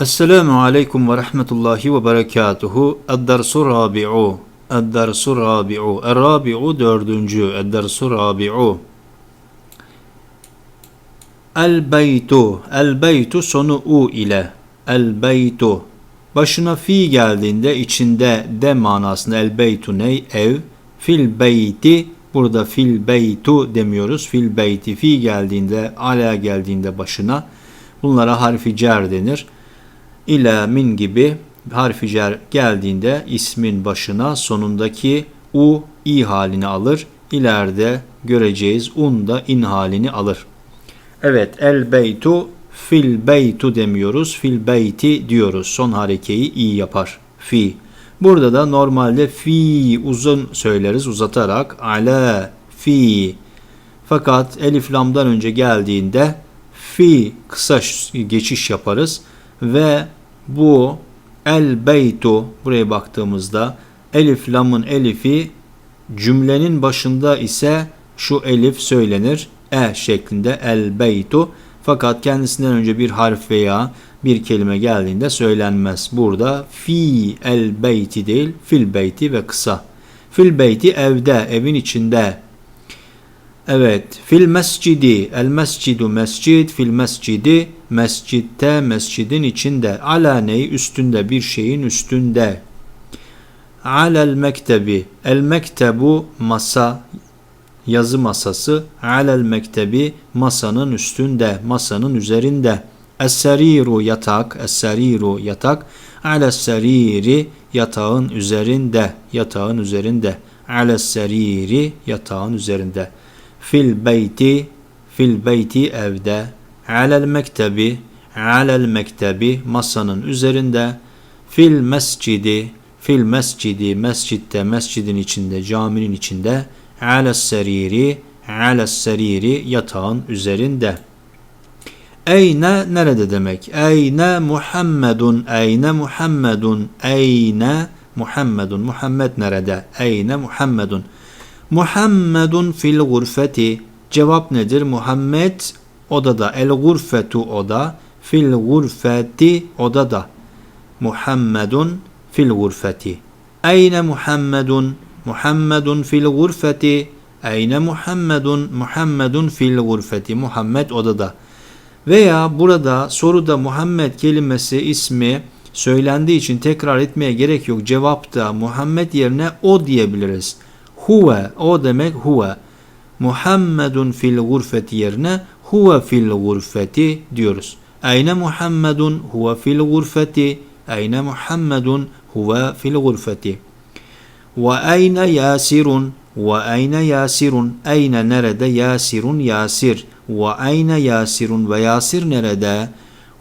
Esselamu aleyküm ve rahmetullahi ve berekatuhu. Eddersu rabi'u. Eddersu rabi'u. Er-rabi'u dördüncü. Eddersu rabi'u. El beytu. El beytu sonu u ile. El beytu. Başına fi geldiğinde içinde de manasında el beytu ney? Ev. Fil beyti. Burada fil beytu demiyoruz. Fil beyti fi geldiğinde, ala geldiğinde başına bunlara harfi cer denir ila min gibi harfi cer geldiğinde ismin başına sonundaki u i halini alır. İleride göreceğiz un da in halini alır. Evet el beytu fil beytu demiyoruz. Fil beyti diyoruz. Son harekeyi i yapar. Fi. Burada da normalde fi uzun söyleriz uzatarak ala fi. Fakat elif lamdan önce geldiğinde fi kısa geçiş yaparız ve bu el beytu buraya baktığımızda elif lamın elifi cümlenin başında ise şu elif söylenir e şeklinde el beytu fakat kendisinden önce bir harf veya bir kelime geldiğinde söylenmez. Burada fi el beyti değil fil beyti ve kısa. Fil beyti evde, evin içinde Evet. Fil mescidi. El mescidu mescid. Fil mescidi. Mescitte mescidin içinde. Ala neyi? Üstünde bir şeyin üstünde. Alel mektebi. El mektebu masa. Yazı masası. Alel mektebi masanın üstünde. Masanın üzerinde. Es-seriru yatak. Es-seriru yatak. Ales-seriri yatağın üzerinde. Yatağın üzerinde. Ales-seriri yatağın üzerinde fil beyti fil beyti evde alel mektebi alel mektebi masanın üzerinde fil mescidi fil mescidi mescitte mescidin içinde caminin içinde ales seriri ales seriri yatağın üzerinde Eyne nerede demek? Eyne Muhammedun, eyne Muhammedun, eyne Muhammedun. Muhammed nerede? Eyne Muhammedun. Muhammedun fil gurfeti. Cevap nedir? Muhammed odada. El gurfetu oda. Fil gurfeti odada. Muhammedun fil gurfeti. Eyne Muhammedun? Muhammedun fil gurfeti. Eyne Muhammedun? Muhammedun fil gurfeti. Muhammed odada. Veya burada soruda Muhammed kelimesi ismi söylendiği için tekrar etmeye gerek yok. Cevapta Muhammed yerine o diyebiliriz هو أو دمك هو. محمد في الغرفة يرنا هو في الغرفة ديورس أين محمد هو في الغرفة؟ أين محمد هو في الغرفة؟ وأين ياسر؟ وأين ياسر؟ أين نرد ياسر ياسر؟ وأين ياسر وياسر نرد؟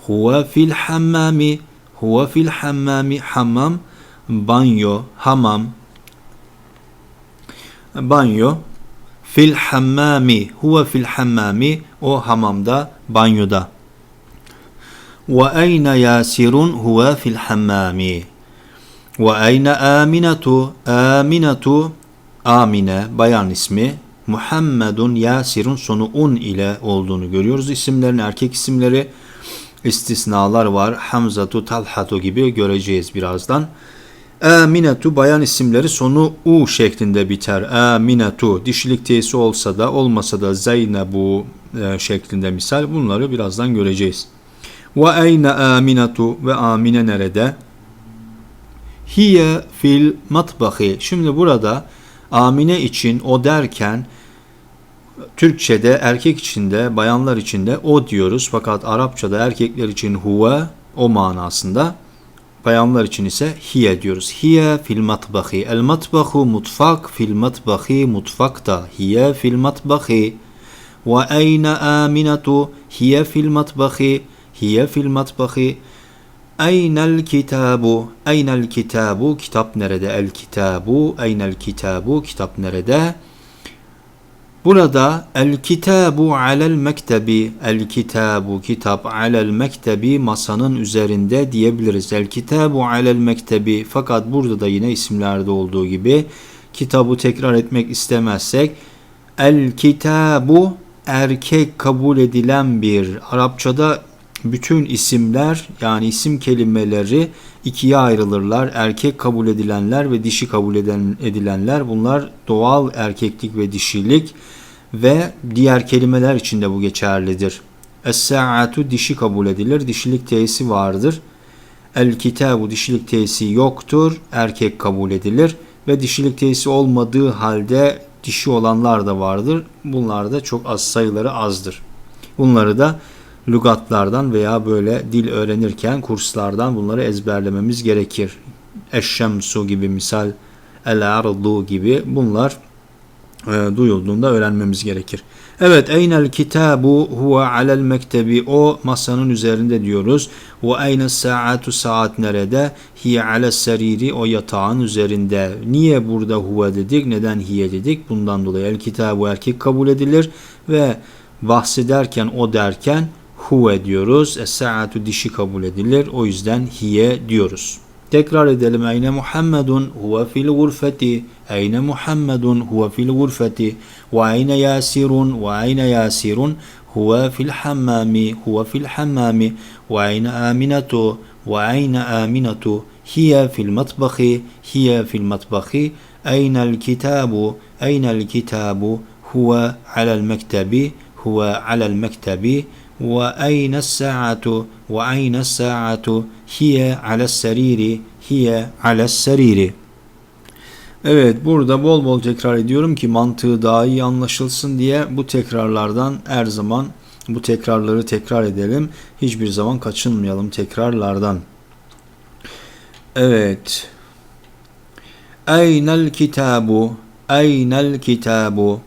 هو في الحمام هو في الحمام حمام بانيو حمام. Banyo. Fil hammami. Huve fil hammami. O hamamda, banyoda. Ve eyne yasirun huve fil hammami. Ve eyne aminatu. Aminatu. Amine. Bayan ismi. Muhammedun Yasirun sonu un ile olduğunu görüyoruz. İsimlerin erkek isimleri istisnalar var. Hamzatu, Talhatu gibi göreceğiz birazdan. Aminatu bayan isimleri sonu u şeklinde biter. Aminatu dişilik tesi olsa da olmasa da Zeynebu e, şeklinde misal bunları birazdan göreceğiz. Ve eyne aminatu ve amine nerede? Hiye fil matbahi. Şimdi burada amine için o derken Türkçe'de erkek içinde, bayanlar içinde o diyoruz. Fakat Arapçada erkekler için huve o manasında. Bayanlar için ise hiye diyoruz. Hiye fil matbahi. El matbahu mutfak fil matbahi mutfakta. Hiye fil matbahi. Ve eyne aminatu. Hiye fil matbahi. Hiye fil matbahi. Eynel kitabu. Eynel kitabu. Kitap nerede? El kitabu. Eynel kitabu. Kitap nerede? Burada el kitabu alel mektebi el kitabu kitap alel mektebi masanın üzerinde diyebiliriz. El kitabu alel mektebi fakat burada da yine isimlerde olduğu gibi kitabı tekrar etmek istemezsek el kitabu erkek kabul edilen bir Arapçada bütün isimler yani isim kelimeleri ikiye ayrılırlar. Erkek kabul edilenler ve dişi kabul eden, edilenler bunlar doğal erkeklik ve dişilik ve diğer kelimeler için de bu geçerlidir. Es-sa'atu dişi kabul edilir. Dişilik teyisi vardır. El kitabu dişilik teyisi yoktur. Erkek kabul edilir ve dişilik teyisi olmadığı halde dişi olanlar da vardır. Bunlar da çok az sayıları azdır. Bunları da lügatlardan veya böyle dil öğrenirken kurslardan bunları ezberlememiz gerekir. Eşşemsu gibi misal el ardu gibi bunlar duyulduğunda öğrenmemiz gerekir. Evet, eynel kitabu huve alel mektebi o masanın üzerinde diyoruz. Ve eyne saatu saat nerede? Hiye ale seriri o yatağın üzerinde. Niye burada huve dedik? Neden hiye dedik? Bundan dolayı el kitabu erkek kabul edilir ve bahsederken o derken huve diyoruz. Es saatu dişi kabul edilir. O yüzden hiye diyoruz. تكرار دلم أين محمد هو في الغرفة؟ أين محمد هو في الغرفة؟ وأين ياسر؟ وأين ياسر؟ هو في الحمام هو في الحمام. وأين آمنة؟ وأين آمنة؟ هي في المطبخ هي في المطبخ. أين الكتاب؟ أين الكتاب؟ هو على المكتب. Huve alel mektebi. وأين الساعة وأين الساعة هي على السرير هي على السرير Evet burada bol bol tekrar ediyorum ki mantığı daha iyi anlaşılsın diye bu tekrarlardan her zaman bu tekrarları tekrar edelim. Hiçbir zaman kaçınmayalım tekrarlardan. Evet. Eynel kitabu Eynel kitabu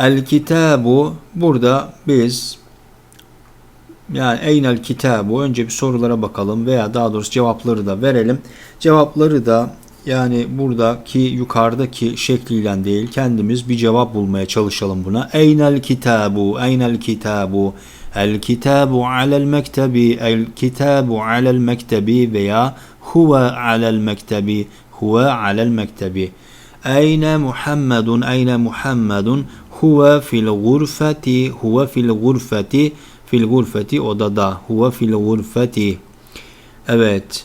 El kitabu burada biz yani eynel kitabu önce bir sorulara bakalım veya daha doğrusu cevapları da verelim. Cevapları da yani buradaki yukarıdaki şekliyle değil kendimiz bir cevap bulmaya çalışalım buna. Eynel kitabu, eynel kitabu, el kitabu alel mektebi, el kitabu alel mektebi veya huve alel mektebi, huve alel mektebi. Eyne Muhammedun, eyne Muhammedun, huve fil gurfeti, huve fil gurfeti, fil gurfeti odada. Huve fil gurfeti. Evet.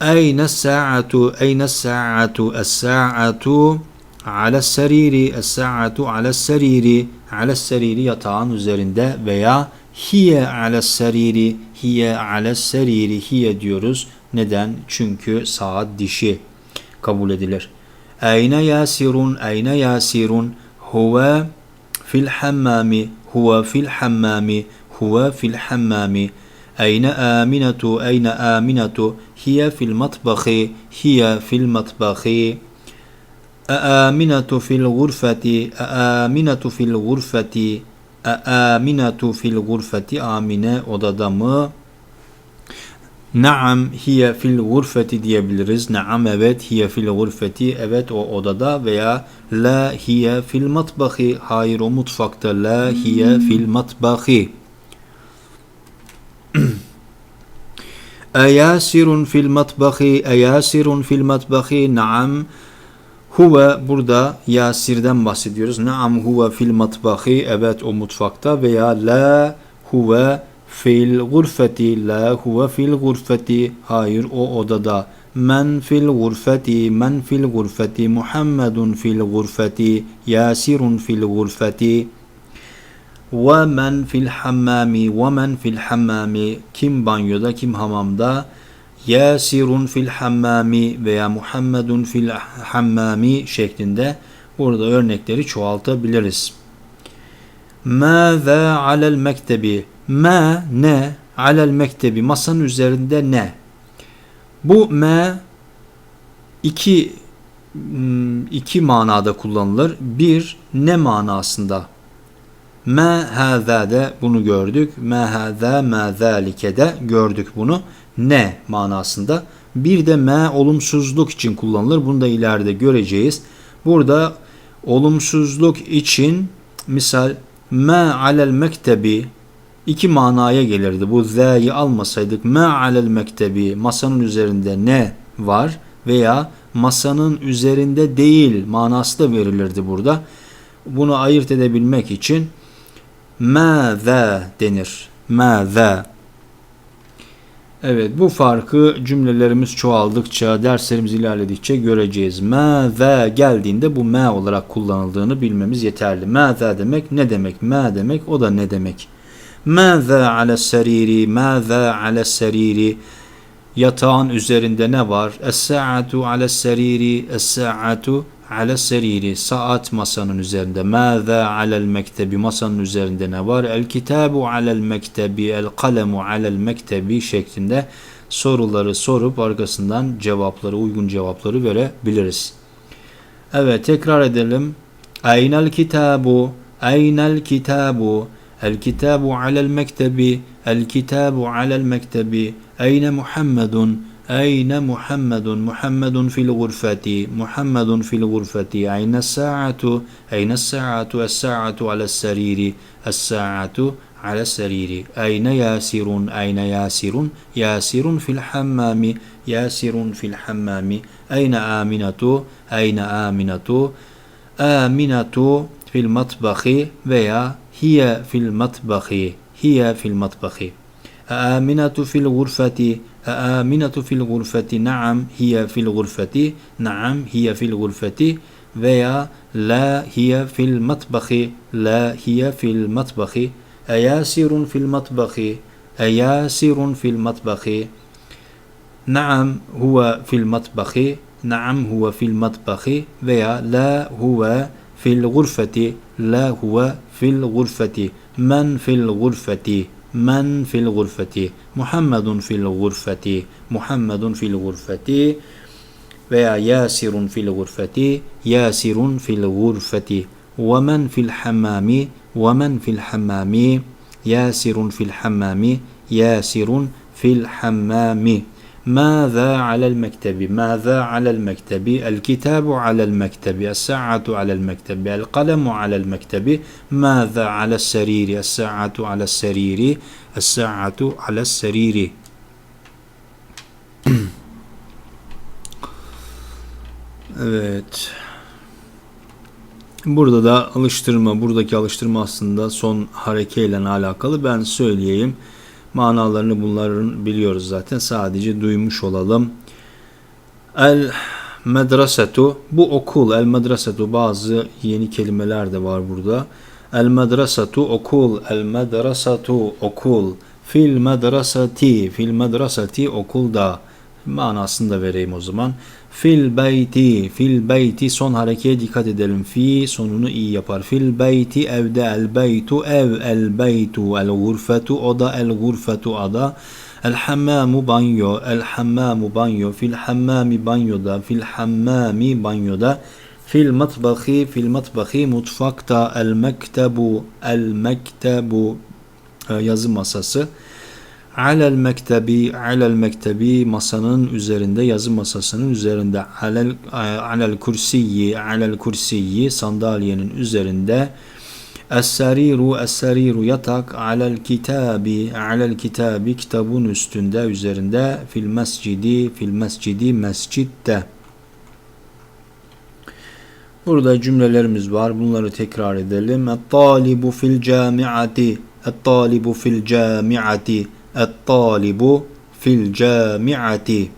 Eyne sa'atu, eyne sa'atu, es-sa'atu ala seriri, es-sa'atu ala seriri, ala seriri yatağın üzerinde veya hiye ala seriri, hiye ala seriri, hiye diyoruz. Neden? Çünkü saat dişi kabul edilir. Eyne yasirun, eyne yasirun, huve fil hammami, huve fil hammami, هو في الحمام. أين آمنة؟ أين آمنة؟ هي في المطبخ هي في المطبخ. أآمنة في الغرفة؟ أآمنة في الغرفة. أآمنة في الغرفة. آمنة odada? Naam hiye fil gurfeti diyebiliriz. Naam evet hiye fil gurfeti evet o odada veya la hiye fil matbahi hayır o mutfakta la hiye fil matbahi. Eyasirun fil matbahi, eyasirun fil matbahi, naam. Huve burada Yasir'den bahsediyoruz. Naam huve fil matbahi, evet o mutfakta veya la huve fil gurfeti, la huve fil gurfeti, hayır o odada. Men fil gurfeti, men fil gurfeti, Muhammedun fil gurfeti, Yasirun fil gurfeti. Ve men fil hammami ve men fil hammami kim banyoda kim hamamda Yasirun fil hammami veya Muhammedun fil hammami şeklinde burada örnekleri çoğaltabiliriz. Mâzâ alel mektebi Ma ne alel mektebi masanın üzerinde ne? Bu me iki hmm, iki manada kullanılır. Bir ne manasında Ma hâzâ de bunu gördük. Ma hâzâ ma zâlike de gördük bunu. Ne manasında. Bir de ma olumsuzluk için kullanılır. Bunu da ileride göreceğiz. Burada olumsuzluk için misal ma alel mektebi iki manaya gelirdi. Bu z'yi almasaydık ma alel mektebi masanın üzerinde ne var veya masanın üzerinde değil manası da verilirdi burada. Bunu ayırt edebilmek için Mâzâ denir. Mâzâ. Evet bu farkı cümlelerimiz çoğaldıkça, derslerimiz ilerledikçe göreceğiz. Mâzâ geldiğinde bu mâ olarak kullanıldığını bilmemiz yeterli. Mâzâ demek ne demek? Mâ demek o da ne demek? Mâzâ ales seriri, mâzâ ales seriri. Yatağın üzerinde ne var? Es-sa'atu ales seriri, es-sa'atu ales seriri. Saat masanın üzerinde. Mâzâ alel mektebi masanın üzerinde ne var? El kitabu alel mektebi, el kalemu alel mektebi şeklinde soruları sorup arkasından cevapları, uygun cevapları verebiliriz. Evet tekrar edelim. Aynel kitabu, aynel kitabu, الكتاب على المكتب الكتاب على المكتب. أين محمد؟ أين محمد؟ محمد في الغرفة محمد في الغرفة. أين الساعة؟ أين الساعة؟ الساعة على السرير الساعة على السرير. أين ياسر؟ أين ياسر؟ ياسر في الحمام ياسر في الحمام. أين آمنة؟ أين آمنة؟ آمنة في المطبخ. veya هي في المطبخ هي في المطبخ. آمنة في الغرفة آمنة في الغرفة نعم هي في الغرفة نعم هي في الغرفة. Veya لا هي في المطبخ لا هي في المطبخ. أياسر في المطبخ أياسر في المطبخ. نعم هو في المطبخ نعم هو في المطبخ. Veya لا هو في الغرفة لا هو في الغرفة. من في الغرفة؟ من في الغرفة. محمد في الغرفة. محمد في الغرفة. ويا ياسر في الغرفة. ياسر في الغرفة. ومن في الحمام؟ ومن في الحمام؟ ياسر في الحمام. ياسر في الحمام, في الحمام Mâzâ alel mektebi. Mâzâ alel mektebi. El kitabu alel mektebi. Es sa'atu alel mektebi. El kalemu alel mektebi. Mâzâ alel seriri. Es sa'atu alel seriri. Es sa'atu alel seriri. Evet. Burada da alıştırma, buradaki alıştırma aslında son harekeyle alakalı. Ben söyleyeyim. Manalarını bunların biliyoruz zaten. Sadece duymuş olalım. El medresetu bu okul el medresetu bazı yeni kelimeler de var burada. El medresetu okul el medresetu okul fil medreseti fil medreseti okulda manasını da vereyim o zaman. Fil beyti, fil beyti son harekeye dikkat edelim. Fi sonunu iyi yapar. Fil beyti evde el beytu ev el beytu el gurfetu oda el gurfetu ada. El hammamu banyo, el hammamu banyo, fil hammami banyoda, fil hammami banyoda. Fil matbahi, fil matbahi mutfakta, el mektebu, el mektebu yazı masası. Alel mektebi, alel mektebi masanın üzerinde, yazı masasının üzerinde. Alel, alel kursiyi, alel kursiyi sandalyenin üzerinde. Es-sariru, es-sariru yatak, alel kitabi, alel kitabi kitabın üstünde, üzerinde. Fil mescidi, fil mescidi mescitte. Burada cümlelerimiz var. Bunları tekrar edelim. Et-talibu fil camiati, et-talibu fil camiati. Et-talibu fil camiati.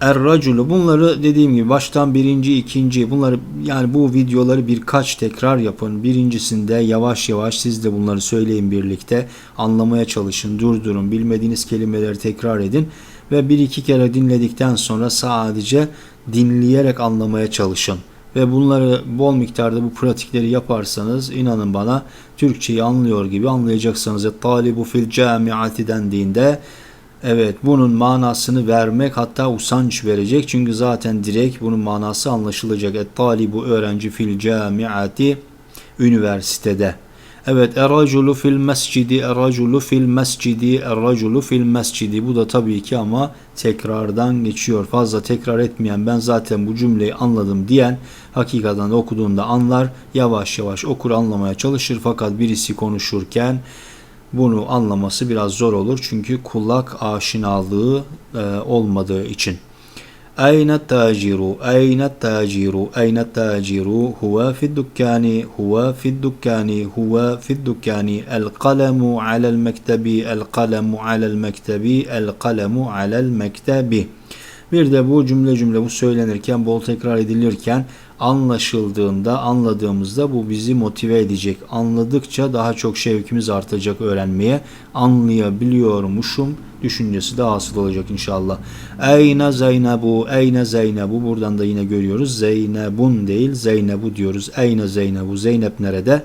Er-raculu bunları dediğim gibi baştan birinci, ikinci bunları yani bu videoları birkaç tekrar yapın. Birincisinde yavaş yavaş siz de bunları söyleyin birlikte. Anlamaya çalışın, durdurun. Bilmediğiniz kelimeleri tekrar edin. Ve bir iki kere dinledikten sonra sadece dinleyerek anlamaya çalışın ve bunları bol miktarda bu pratikleri yaparsanız inanın bana Türkçeyi anlıyor gibi anlayacaksınız. Talibu fil camiati dendiğinde evet bunun manasını vermek hatta usanç verecek. Çünkü zaten direkt bunun manası anlaşılacak. Et talibu öğrenci fil camiati üniversitede. Evet eraculu fil mescidi eraculu fil mescidi eraculu fil mescidi bu da tabii ki ama tekrardan geçiyor. Fazla tekrar etmeyen ben zaten bu cümleyi anladım diyen hakikaten okuduğunda anlar. Yavaş yavaş okur anlamaya çalışır fakat birisi konuşurken bunu anlaması biraz zor olur. Çünkü kulak aşinalığı e, olmadığı için. Ayna taciru, ayna taciru, ayna taciru, huwa fi dukkani, huwa fi dukkani, huwa fi dukkani, el kalemu alel mektebi, el kalemu alel mektebi, el kalemu alel mektebi. Bir de bu cümle cümle bu söylenirken, bol tekrar edilirken anlaşıldığında, anladığımızda bu bizi motive edecek. Anladıkça daha çok şevkimiz artacak öğrenmeye. Anlayabiliyormuşum düşüncesi de hasıl olacak inşallah. Eyne Zeynebu, Eyne Zeynebu. Buradan da yine görüyoruz. Zeynebun değil, Zeynebu diyoruz. Eyne Zeynebu. Zeynep nerede?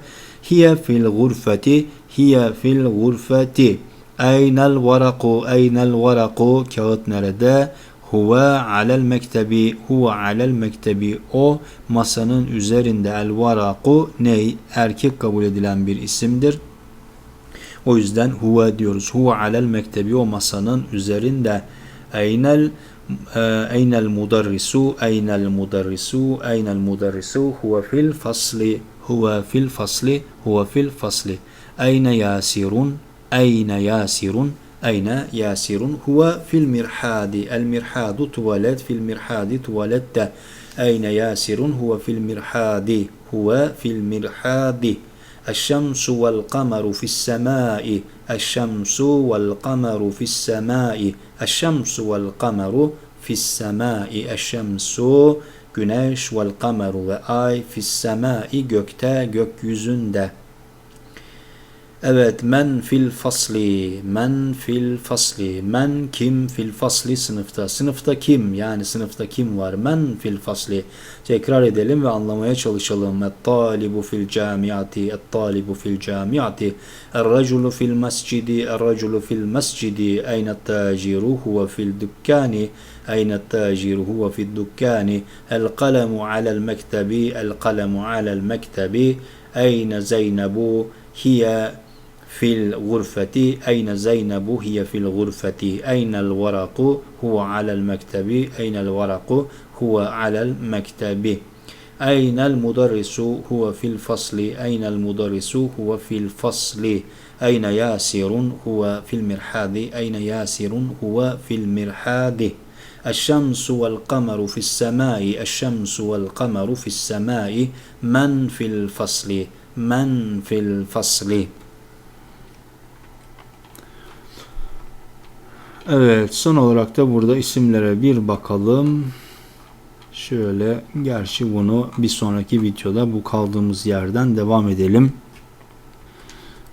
Hiye fil gurfeti, hiye fil gurfeti. Eynel varaku, eynel varaku. Kağıt nerede? Huve alel mektebi, huve alel mektebi. O masanın üzerinde el varaku ney? Erkek kabul edilen bir isimdir. O yüzden huve diyoruz. Huve alel mektebi o masanın üzerinde. Eynel eynel mudarrisu eynel mudarrisu eynel mudarrisu huve fil fasli huve fil fasli huve fil fasli eyne yasirun eyne yasirun أين؟ ياسر. هو في المرحاض. المرحاض تواليت في المرحاض تواليت أين ياسر؟ هو في المرحاض. هو في المرحاض. الشمس والقمر في السماء. الشمس والقمر في السماء. الشمس والقمر في السماء. الشمس güneş والقمر kameru ve ay fis semai gökte gökyüzünde. Evet men fil fasli men fil fasli men kim fil fasli sınıfta sınıfta kim yani sınıfta kim var men fil fasli tekrar edelim ve anlamaya çalışalım. Et talibu fil camiati et talibu fil camiati er raculu fil mescidi er raculu fil mescidi eyne taciru huve fil dükkani huve fil dükkani el kalemu alel mektebi el kalemu alel mektebi eyne zeynebu hiye في الغرفة؟ أين زينب هي في الغرفة؟ أين الورق هو على المكتب؟ أين الورق هو على المكتب؟ أين المدرس هو في الفصل؟ أين المدرس هو في الفصل؟ أين ياسر هو في المرحاض؟ أين ياسر هو في المرحاض؟ الشمس والقمر في السماء الشمس والقمر في السماء من في الفصل؟ من في الفصل؟ Evet son olarak da burada isimlere bir bakalım. Şöyle gerçi bunu bir sonraki videoda bu kaldığımız yerden devam edelim.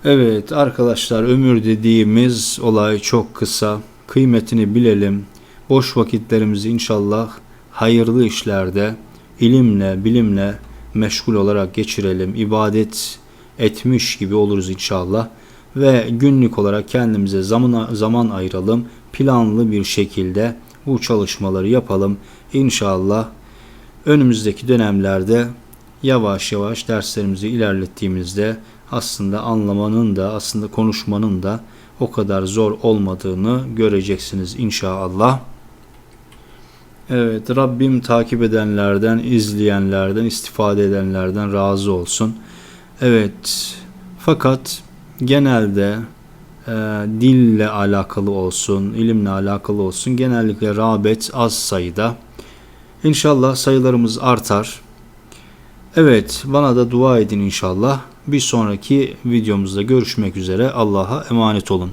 Evet arkadaşlar ömür dediğimiz olay çok kısa. Kıymetini bilelim. Boş vakitlerimizi inşallah hayırlı işlerde, ilimle, bilimle meşgul olarak geçirelim. İbadet etmiş gibi oluruz inşallah ve günlük olarak kendimize zaman, zaman ayıralım. Planlı bir şekilde bu çalışmaları yapalım. İnşallah önümüzdeki dönemlerde yavaş yavaş derslerimizi ilerlettiğimizde aslında anlamanın da aslında konuşmanın da o kadar zor olmadığını göreceksiniz inşallah. Evet Rabbim takip edenlerden, izleyenlerden, istifade edenlerden razı olsun. Evet fakat genelde e, dille alakalı olsun, ilimle alakalı olsun genellikle rağbet az sayıda. İnşallah sayılarımız artar. Evet bana da dua edin inşallah. Bir sonraki videomuzda görüşmek üzere. Allah'a emanet olun.